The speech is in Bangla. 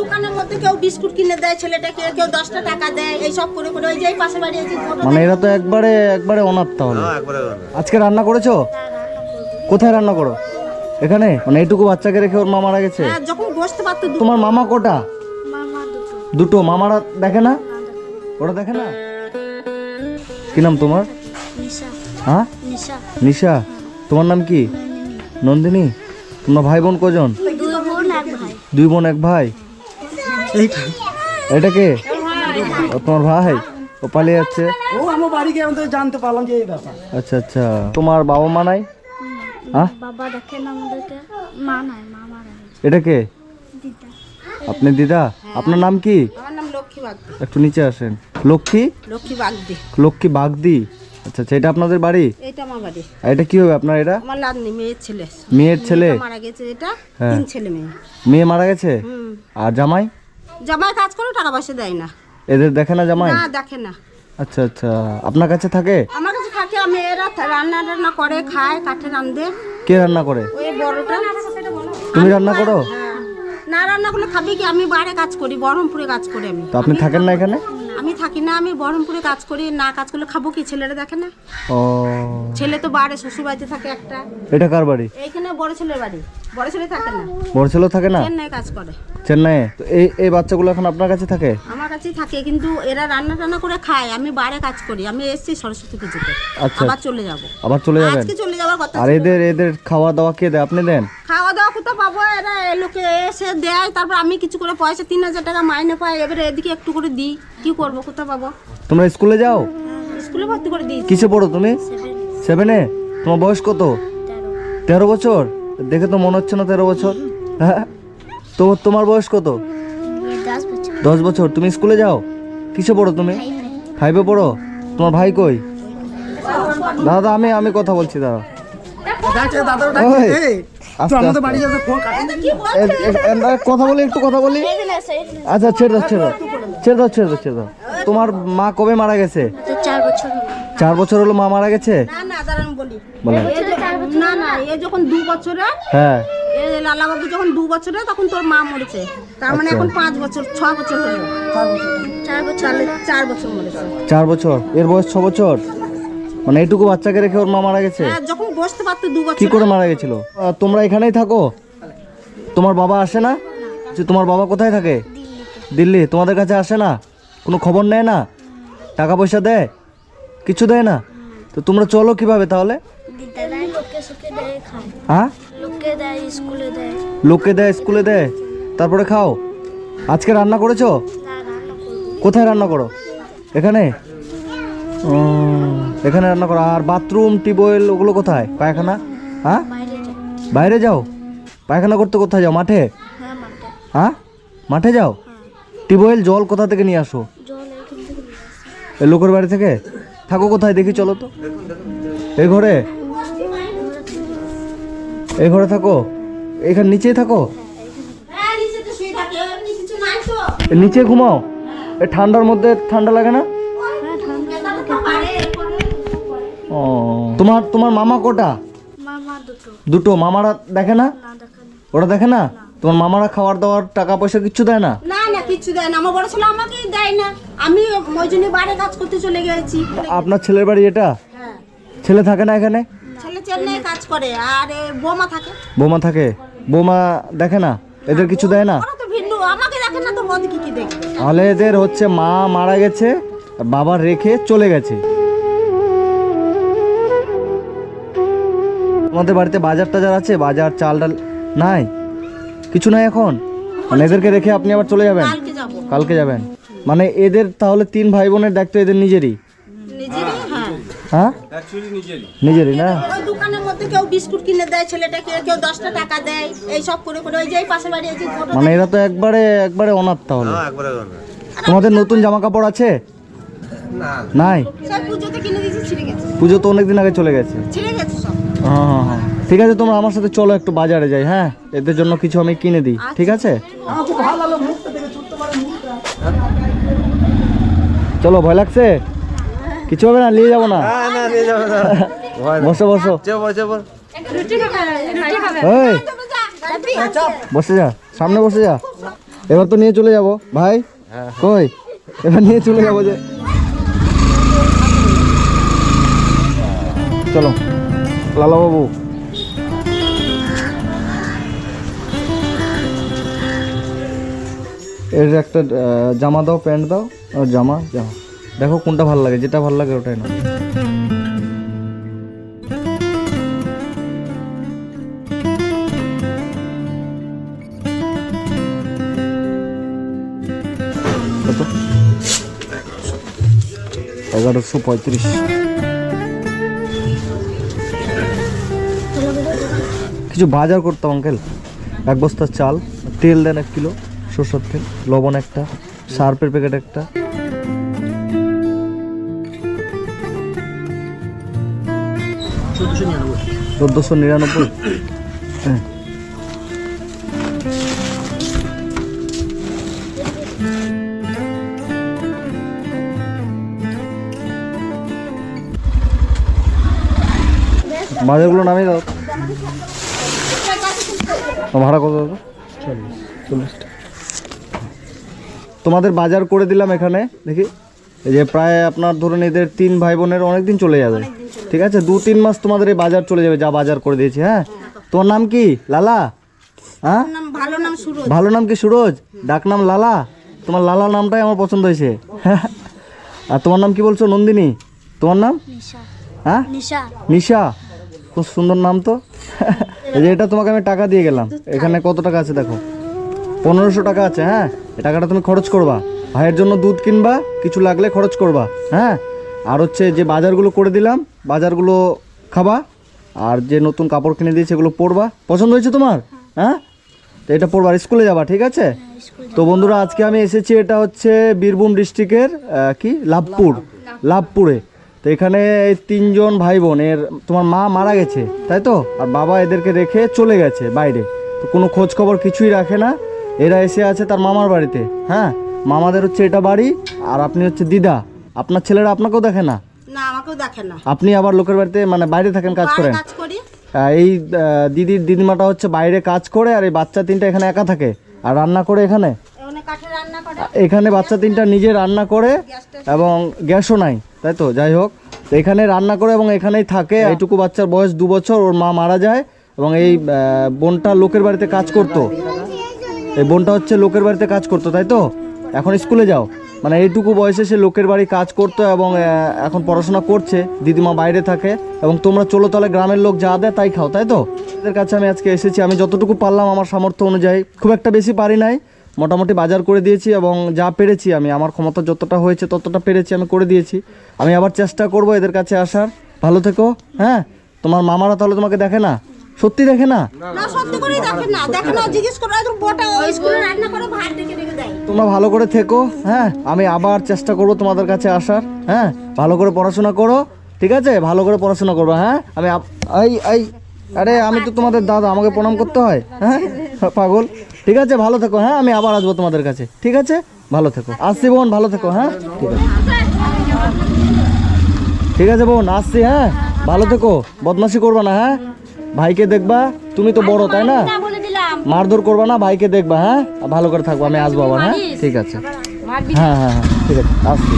দোকানের মধ্যে কেউ বিস্কুট কিনে দেয় ছেলেটাকে কেউ দশটা টাকা দেয় এইসব করে করে ওই যে এই পাশে বাড়ি আছে মানে এরা তো একবারে একবারে অনাথ তাহলে। হ্যাঁ। আজকে রান্না করেছ? কোথায় রান্না করো? এখানে? মানে এইটুকু বাচ্চাকে রেখে ওর মা মারা গেছে? হ্যাঁ, যখন বসতে পারতো তোমার মামা কোটা? মামা দুটো। দুটো। মামারা দেখে না? ওরা দেখে না? কি নাম তোমার? নিশা। হ্যাঁ? নিশা। নিশা? তোমার নাম কি? নন্দিনী? তোমরা ভাই বোন কজন? দুই বোন এক ভাই। দুই বোন এক ভাই? এটা কে? ও তোমার ভাই? ও পালিয়ে যাচ্ছে? ও আমার বাড়ি গিয়ে আমি তো জানতে পারলাম যে এই ব্যাপার। আচ্ছা আচ্ছা। তোমার বাবা মা নাই? হ্যাঁ? বাবা দেখেন আমাদেরকে। মা নাই মা মারা গেছে। এটা কে? দিদা। আপনি দিদা? আপনার নাম কি? আমার নাম লক্ষ্মী বাগদি। একটু নিচে আসেন। লক্ষ্মী? লক্ষ্মী বাগদি। লক্ষ্মী বাগদি? আচ্ছা আচ্ছা এটা আপনাদের বাড়ি? এইটা আমার বাড়ি। আর এটা কি হবে আপনার এটা? আমার লাদনি মেয়ের ছেলে। মেয়ের ছেলে? মারা গেছে এটা হ্যাঁ। তিন ছেলে মেয়ে। মেয়ে মারা গেছে? আর জামাই? জামাই কাজ করে টাকা পয়সা দেয় না। এদের দেখে না জামাই? না দেখে না। আচ্ছা আচ্ছা। আপনার কাছে থাকে? আমার কাছে থাকে আমি এরা রান্না টান্না করে খায় কাঠে রান্ধে কে রান্না করে? ওই বড়টা। তুমি রান্না করো? হ্যাঁ। না রান্না করলে খাবি কি? আমি বাইরে কাজ করি বহরমপুরে কাজ করি আমি। তো আপনি থাকেন না এখানে? আমি থাকি না আমি বহরমপুরে কাজ করি না কাজ করলে খাব কি? ছেলেরা দেখে না। ও। ছেলে তো বাইরে শ্বশুর বাড়িতে থাকে একটা। এটা কার বাড়ি? এইখানে বড় ছেলের বাড়ি। বড় ছেলে থাকে না। বড় ছেলেও থাকে না? চেন্নাই কাজ করে। চেন্নাইয়ে? তো এই এই বাচ্চাগুলো এখন আপনার কাছে থাকে? আমার কাছেই থাকে কিন্তু এরা রান্না টান্না করে খায়। আমি বাইরে কাজ করি আমি এসেছি সরস্বতী পুজোতে আচ্ছা। আবার চলে যাব। আবার চলে যাবেন? আজকে চলে যাওয়ার কথা আর এদের এদের খাওয়া দাওয়া কে দেয়? আপনি দেন? দাওয়া পাবো এরা এ লোকে এসে দেয় তারপর আমি কিছু করে পয়সা তিন হাজার টাকা মাইনে পাই এবারে এদিকে একটু করে দিই কি করব কোথাও পাবো? তোমরা স্কুলে যাও? স্কুলে ভর্তি করে দিই কিসে পড়ো তুমি? সেভেনে তোমার বয়স কত? তেরো। বছর? দেখে তো মনে হচ্ছে না তেরো বছর। হ্যাঁ? তো তোমার বয়স কত? দশ বছর। দশ বছর। তুমি স্কুলে যাও? কিসে পড়ো তুমি? ফাইভে পড়ো? তোমার ভাই কই? দাদা আমি আমি কথা বলছি দাদা কথা বলি একটু কথা বলি? আচ্ছা ছেড়ে দাও ছেড়ে দাও। ছেড়ে দাও ছেড়ে দাও ছেড়ে দাও। তোমার মা কবে মারা গেছে? চার বছর হলো। চার বছর হলো মা মারা গেছে? না না এ যখন- না না এ যখন দু বছরে হ্যাঁ। লালাবাবু যখন দু বছরে তখন তোর মা মরেছে। তার মানে আচ্ছা। এখন পাঁচ বছর ছ বছর হলো চার বছর। চার বছর মরেছে। চার বছর। এর বয়স ছ বছর? মানে এইটুকু বাচ্চাকে রেখে ওর মা মারা গেছে? হ্যাঁ যখন বসতে পারতো দু কি করে মারা গেছিল? তোমরা এখানেই থাকো। তোমার বাবা আসে না? যে তোমার বাবা কোথায় থাকে? দিল্লি। তোমাদের কাছে আসে না? কোনো খবর নেয় না? টাকা পয়সা দেয়? কিছু দেয় না? তো তোমরা চলো কীভাবে তাহলে? লোককে দেয় হ্যাঁ? লোককে দেয় স্কুলে দেয় লোককে দেয় স্কুলে দেয়। তারপরে খাও। আজকে রান্না করেছ? না রান্না করব। কোথায় রান্না করো? এখানে? এখানে রান্না করো। আর বাথরুম টিউবওয়েল ওগুলো কোথায়? পায়খানা? হ্যাঁ? বাইরে যাও। পায়খানা করতে কোথায় যাও? মাঠে? হ্যাঁ মাঠে। হ্যাঁ? যাও? টিউবওয়েল জল কোথা থেকে নিয়ে আসো? লোকের বাড়ি থেকে? থাকো কোথায়? দেখি চলো তো। এই ঘরে? এই ঘরে থাকো। এখানে নিচেই থাকো। হ্যাঁ নিচে এ ঘুমাও। এই ঠান্ডার মধ্যে ঠান্ডা লাগে না? তোমার তোমার মামা কোটা? দুটো। মামারা দেখে না? ওরা দেখে না? তোমার মামারা খাওয়ার দাওয়ার টাকা পয়সা কিচ্ছু দেয় না? না না কিছু দেয় না। আমার বড় ছেলে আমাকেই দেয় না। আমি ওই জন্য বাইরে কাজ করতে চলে গেছি। আপনার ছেলের বাড়ি এটা? হ্যাঁ। ছেলে থাকে না এখানে? ছেলে চেন্নাই কাজ করে। আর বৌমা থাকে। বৌমা থাকে? বৌমা দেখে না? এদের কিছু দেয় না? আমাকে দেখে না তো কি কি দেখবে তাহলে এদের হচ্ছে মা মারা গেছে বাবা রেখে চলে গেছে। তোমাদের বাড়িতে বাজার টাজার আছে? বাজার চাল ডাল নাই? কিছু নাই এখন? মানে এদেরকে রেখে আপনি আবার চলে যাবেন? কালকে যাবেন? মানে এদের তাহলে তিন ভাই বোনের দায়িত্ব এদের নিজেরই? নিজেরই হ্যাঁ। হ্যাঁ? নিজেরই। না? দোকানের মধ্যে কেউ বিস্কুট কিনে দেয় ছেলেটাকে কেউ দশটা টাকা দেয় এই সব করে করে ওই যে পাশে বাড়ি মানে এরা তো একবারে একবারে অনাথ তাহলে? হ্যাঁ। তোমাদের নতুন জামা কাপড় আছে নাই? পুজো তো অনেকদিন আগে চলে গেছে। হ্যাঁ হ্যাঁ হ্যাঁ ঠিক আছে তোমরা আমার সাথে চলো একটু বাজারে যাই হ্যাঁ? এদের জন্য কিছু আমি কিনে দিই ঠিক আছে? চলো ভয় লাগছে? কিছু হবে না নিয়ে যাব না? না না নিয়ে যাবে না। ভয় না। বসো বসো। বসে যা সামনে বসে যা। এবার তো নিয়ে চলে যাব। ভাই কই? এবার নিয়ে চলে যাব যে। চলো। লালা বাবু এর একটা জামা দাও, প্যান্ট দাও, আর জামা জামা। দেখো কোনটা ভালো লাগে, যেটা ভালো লাগে ওটাই কত? এগারোশো পঁয়ত্রিশ। কিছু বাজার করতাম আঙ্কেল এক বস্তা চাল, তেল দেন এক কিলো, সরষের তেল, লবণ একটা, সার্পের প্যাকেট একটা। চোদ্দোশো নিরানব্বই। হ্যাঁ। বাজারগুলো নামিয়ে দাও। ভাড়া কত দাদা? তোমাদের বাজার করে দিলাম এখানে দেখি? এই যে প্রায় আপনার ধরুন এদের তিন ভাই বোনের অনেক দিন চলে যাবে। ঠিক আছে? দু তিন মাস তোমাদের এই বাজার চলে যাবে যা বাজার করে দিয়েছি হ্যাঁ? তোমার নাম কি? লালা? হ্যাঁ? ভালো নাম কি সুরজ? ডাক নাম লালা? তোমার লালা নামটাই আমার পছন্দ হয়েছে। আর তোমার নাম কি বলছো নন্দিনী? তোমার নাম? হ্যাঁ? নিশা। খুব সুন্দর নাম তো। এই যে এটা তোমাকে আমি টাকা দিয়ে গেলাম। এখানে কত টাকা আছে দেখো? পনেরোশো টাকা আছে হ্যাঁ? এই টাকাটা তুমি খরচ করবা। ভাইয়ের জন্য দুধ কিনবা কিছু লাগলে খরচ করবা হ্যাঁ? আর হচ্ছে যে বাজারগুলো করে দিলাম বাজারগুলো খাবা আর যে নতুন কাপড় কিনে দিয়েছে সেগুলো পরবা। পছন্দ হয়েছে তোমার? হ্যাঁ? তো এটা পরবা আর স্কুলে যাবা ঠিক আছে? তো বন্ধুরা আজকে আমি এসেছি এটা হচ্ছে বীরভূম ডিস্ট্রিক্টের কি? লাভপুর। লাভপুরে। তো এখানে এই তিনজন ভাই বোন এর তোমার মা মারা গেছে তাই তো? আর বাবা এদেরকে রেখে চলে গেছে বাইরে। তো কোনো খোঁজ খবর কিছুই রাখে না। এরা এসে আছে তার মামার বাড়িতে হ্যাঁ? মামাদের হচ্ছে এটা বাড়ি আর আপনি হচ্ছে দিদা। আপনার ছেলেরা আপনাকেও দেখে না? না আমাকেও দেখে না। আপনি আবার লোকের বাড়িতে মানে বাইরে থাকেন কাজ করেন? কাজ করি। এই দিদির দিদিমাটা হচ্ছে বাইরে কাজ করে আর এই বাচ্চা তিনটা এখানে একা থাকে। আর রান্না করে এখানে? এখানে বাচ্চা তিনটা নিজে রান্না করে এবং গ্যাসও নাই। তাই তো? যাই হোক তো এখানে রান্না করে এবং এখানেই থাকে। এইটুকু বাচ্চার বয়স দু বছর ওর মা মারা যায় এবং এই বোনটা লোকের বাড়িতে কাজ করতো। এই বোনটা হচ্ছে লোকের বাড়িতে কাজ করতো তাই তো? এখন স্কুলে যাও। মানে এইটুকু বয়সে সে লোকের বাড়ি কাজ করতো এবং এখন পড়াশোনা করছে। দিদিমা বাইরে থাকে এবং তোমরা চলো তাহলে গ্রামের লোক যা দেয় তাই খাও তাই তো? এদের কাছে আমি আজকে এসেছি। আমি যতটুকু পারলাম আমার সামর্থ্য অনুযায়ী। খুব একটা বেশি পারি নাই। মোটামুটি বাজার করে দিয়েছি এবং যা পেরেছি আমি আমার ক্ষমতা যতটা হয়েছে ততটা পেরেছি আমি করে দিয়েছি। আমি আবার চেষ্টা করব এদের কাছে আসার। ভালো থেকো হ্যাঁ? তোমার মামারা তাহলে তোমাকে দেখে না? সত্যি দেখে না? তোমরা ভালো করে থেকো হ্যাঁ? আমি আবার চেষ্টা করব তোমাদের কাছে আসার হ্যাঁ? ভালো করে পড়াশোনা করো ঠিক আছে? ভালো করে পড়াশোনা করব হ্যাঁ? আমি এই আরে আমি তো তোমাদের দাদা আমাকে প্রণাম করতে হয় হ্যাঁ? পাগল। ঠিক আছে, ভালো থেকো হ্যাঁ? আমি আবার আসব তোমাদের কাছে, ঠিক আছে? ভালো থেকো। আসছি বোন, ভালো থেকো হ্যাঁ? ঠিক আছে। ঠিক আছে বোন, আসছি হ্যাঁ? ভালো থেকো, বদমাশি করবা না হ্যাঁ? ভাইকে দেখবা, তুমি তো বড়, তাই না? মারধর করবা না, ভাইকে দেখবা হ্যাঁ? ভালো করে থাকব, আমি আসব আবার হ্যাঁ? ঠিক আছে। হ্যাঁ হ্যাঁ হ্যাঁ ঠিক আছে, আসছি।